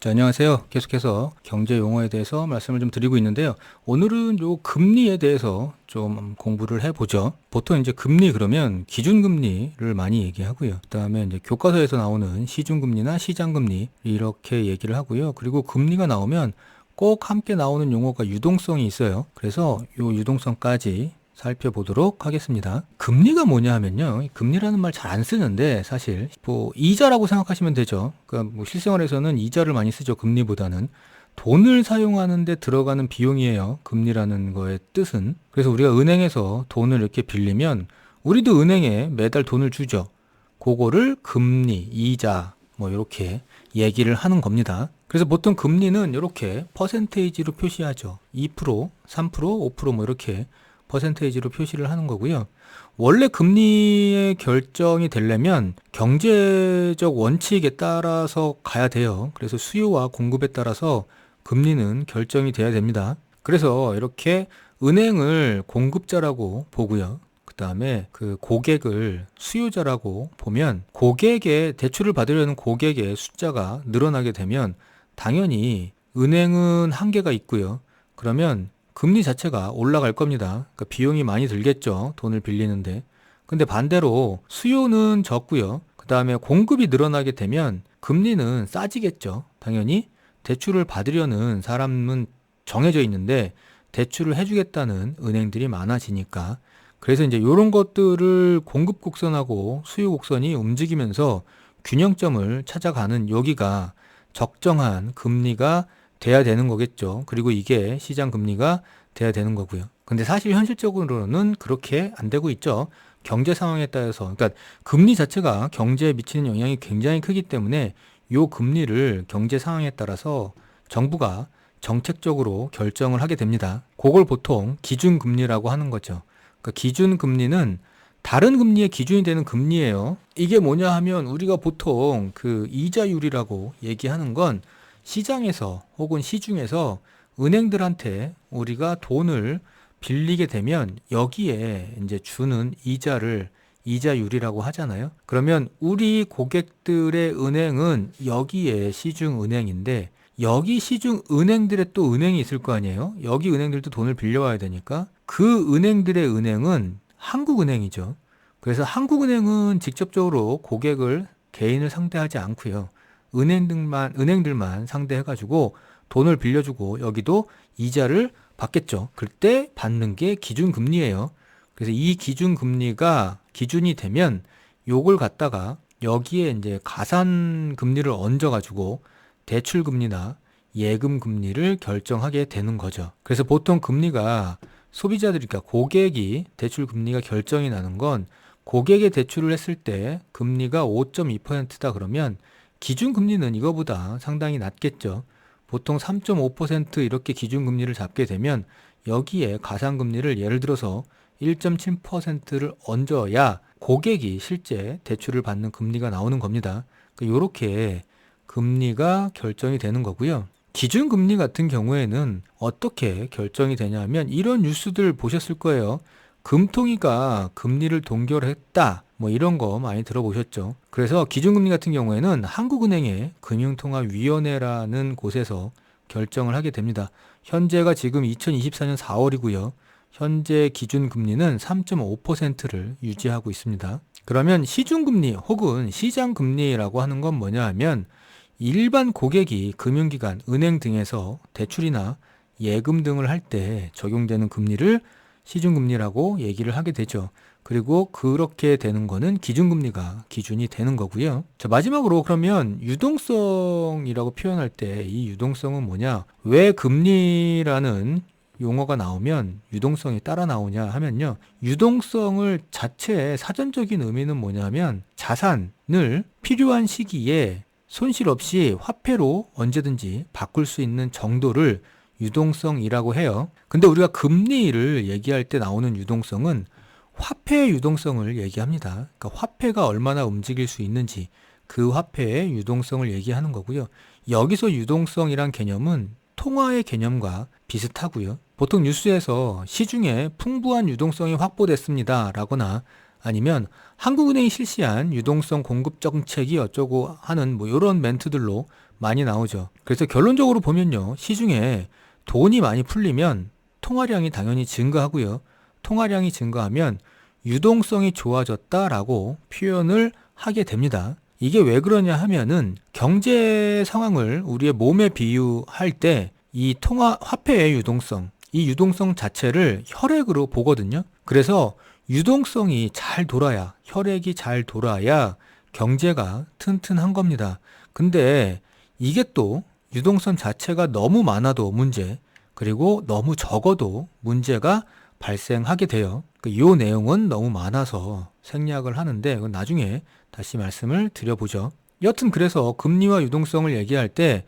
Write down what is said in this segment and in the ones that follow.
자, 안녕하세요. 계속해서 경제 용어에 대해서 말씀을 좀 드리고 있는데요. 오늘은 요 금리에 대해서 좀 공부를 해보죠. 보통 이제 금리 그러면 기준금리를 많이 얘기하고요. 그 다음에 이제 교과서에서 나오는 시중금리나 시장금리 이렇게 얘기를 하고요. 그리고 금리가 나오면 꼭 함께 나오는 용어가 유동성이 있어요. 그래서 요 유동성까지 살펴보도록 하겠습니다. 금리가 뭐냐 하면요. 금리라는 말 잘 안 쓰는데 사실 뭐 이자라고 생각하시면 되죠. 그러니까 뭐 실생활에서는 이자를 많이 쓰죠. 금리보다는 돈을 사용하는데 들어가는 비용이에요. 금리라는 거의 뜻은. 그래서 우리가 은행에서 돈을 이렇게 빌리면 우리도 은행에 매달 돈을 주죠. 그거를 금리, 이자 뭐 이렇게 얘기를 하는 겁니다. 그래서 보통 금리는 이렇게 퍼센테이지로 표시하죠. 2%, 3%, 5%뭐 이렇게 퍼센테이지로 표시를 하는 거고요. 원래 금리의 결정이 되려면 경제적 원칙에 따라서 가야 돼요. 그래서 수요와 공급에 따라서 금리는 결정이 돼야 됩니다. 그래서 이렇게 은행을 공급자라고 보고요. 그 다음에 그 고객을 수요자라고 보면 고객의 대출을 받으려는 고객의 숫자가 늘어나게 되면 당연히 은행은 한계가 있고요. 그러면 금리 자체가 올라갈 겁니다. 그러니까 비용이 많이 들겠죠. 돈을 빌리는데. 근데 반대로 수요는 적고요. 그 다음에 공급이 늘어나게 되면 금리는 싸지겠죠. 당연히 대출을 받으려는 사람은 정해져 있는데 대출을 해주겠다는 은행들이 많아지니까 그래서 이제 이런 것들을 공급 곡선하고 수요 곡선이 움직이면서 균형점을 찾아가는 여기가 적정한 금리가 돼야 되는 거겠죠. 그리고 이게 시장 금리가 돼야 되는 거고요. 근데 사실 현실적으로는 그렇게 안 되고 있죠. 경제 상황에 따라서 그러니까 금리 자체가 경제에 미치는 영향이 굉장히 크기 때문에 요 금리를 경제 상황에 따라서 정부가 정책적으로 결정을 하게 됩니다. 그걸 보통 기준 금리라고 하는 거죠. 그러니까 기준 금리는 다른 금리의 기준이 되는 금리예요. 이게 뭐냐 하면 우리가 보통 그 이자율이라고 얘기하는 건 시장에서 혹은 시중에서 은행들한테 우리가 돈을 빌리게 되면 여기에 이제 주는 이자를 이자율이라고 하잖아요. 그러면 우리 고객들의 은행은 여기에 시중 은행인데 여기 시중 은행들의 또 은행이 있을 거 아니에요. 여기 은행들도 돈을 빌려와야 되니까 그 은행들의 은행은 한국은행이죠. 그래서 한국은행은 직접적으로 고객을 개인을 상대하지 않고요. 은행들만 은행들만 상대해 가지고 돈을 빌려주고 여기도 이자를 받겠죠. 그때 받는 게 기준 금리예요. 그래서 이 기준 금리가 기준이 되면 요걸 갖다가 여기에 이제 가산 금리를 얹어 가지고 대출 금리나 예금 금리를 결정하게 되는 거죠. 그래서 보통 금리가 소비자들이 그러니까 고객이 대출 금리가 결정이 나는 건 고객의 대출을 했을 때 금리가 5.2%다 그러면 기준 금리는 이거보다 상당히 낮겠죠. 보통 3.5% 이렇게 기준 금리를 잡게 되면 여기에 가상 금리를 예를 들어서 1.7%를 얹어야 고객이 실제 대출을 받는 금리가 나오는 겁니다. 이렇게 그러니까 금리가 결정이 되는 거고요. 기준 금리 같은 경우에는 어떻게 결정이 되냐면 이런 뉴스들 보셨을 거예요. 금통위가 금리를 동결했다. 뭐 이런 거 많이 들어보셨죠. 그래서 기준금리 같은 경우에는 한국은행의 금융통화위원회라는 곳에서 결정을 하게 됩니다. 현재가 지금 2024년 4월이고요. 현재 기준금리는 3.5%를 유지하고 있습니다. 그러면 시중금리 혹은 시장금리라고 하는 건 뭐냐 하면 일반 고객이 금융기관, 은행 등에서 대출이나 예금 등을 할 때 적용되는 금리를 시중금리라고 얘기를 하게 되죠. 그리고 그렇게 되는 거는 기준금리가 기준이 되는 거고요. 자, 마지막으로 그러면 유동성이라고 표현할 때 이 유동성은 뭐냐? 왜 금리라는 용어가 나오면 유동성이 따라 나오냐 하면요. 유동성을 자체의 사전적인 의미는 뭐냐면 자산을 필요한 시기에 손실 없이 화폐로 언제든지 바꿀 수 있는 정도를 유동성이라고 해요. 근데 우리가 금리를 얘기할 때 나오는 유동성은 화폐의 유동성을 얘기합니다. 그러니까 화폐가 얼마나 움직일 수 있는지 그 화폐의 유동성을 얘기하는 거고요. 여기서 유동성이란 개념은 통화의 개념과 비슷하고요. 보통 뉴스에서 시중에 풍부한 유동성이 확보됐습니다. 라거나 아니면 한국은행이 실시한 유동성 공급 정책이 어쩌고 하는 뭐 이런 멘트들로 많이 나오죠. 그래서 결론적으로 보면요. 시중에 돈이 많이 풀리면 통화량이 당연히 증가하고요. 통화량이 증가하면 유동성이 좋아졌다라고 표현을 하게 됩니다. 이게 왜 그러냐 하면은 경제 상황을 우리의 몸에 비유할 때 이 통화 화폐의 유동성, 이 유동성 자체를 혈액으로 보거든요. 그래서 유동성이 잘 돌아야, 혈액이 잘 돌아야 경제가 튼튼한 겁니다. 근데 이게 또 유동성 자체가 너무 많아도 문제, 그리고 너무 적어도 문제가 발생하게 돼요. 이 내용은 너무 많아서 생략을 하는데 나중에 다시 말씀을 드려보죠. 여튼 그래서 금리와 유동성을 얘기할 때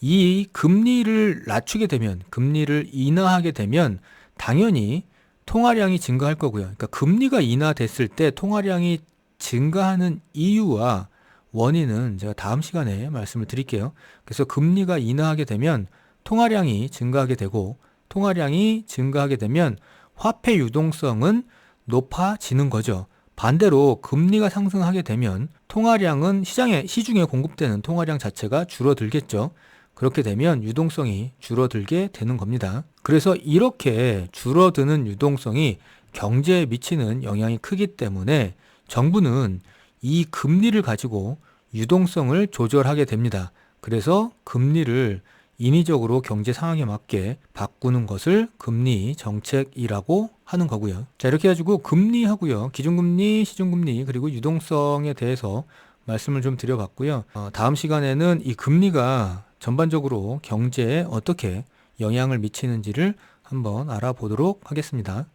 이 금리를 낮추게 되면 금리를 인하하게 되면 당연히 통화량이 증가할 거고요. 그러니까 금리가 인하됐을 때 통화량이 증가하는 이유와 원인은 제가 다음 시간에 말씀을 드릴게요. 그래서 금리가 인하하게 되면 통화량이 증가하게 되고 통화량이 증가하게 되면 화폐 유동성은 높아지는 거죠. 반대로 금리가 상승하게 되면 통화량은 시장에 시중에 공급되는 통화량 자체가 줄어들겠죠. 그렇게 되면 유동성이 줄어들게 되는 겁니다. 그래서 이렇게 줄어드는 유동성이 경제에 미치는 영향이 크기 때문에 정부는 이 금리를 가지고 유동성을 조절하게 됩니다. 그래서 금리를 인위적으로 경제 상황에 맞게 바꾸는 것을 금리 정책이라고 하는 거고요. 자, 이렇게 해가지고 금리하고요. 기준금리, 시중금리, 그리고 유동성에 대해서 말씀을 좀 드려봤고요. 어, 다음 시간에는 이 금리가 전반적으로 경제에 어떻게 영향을 미치는지를 한번 알아보도록 하겠습니다.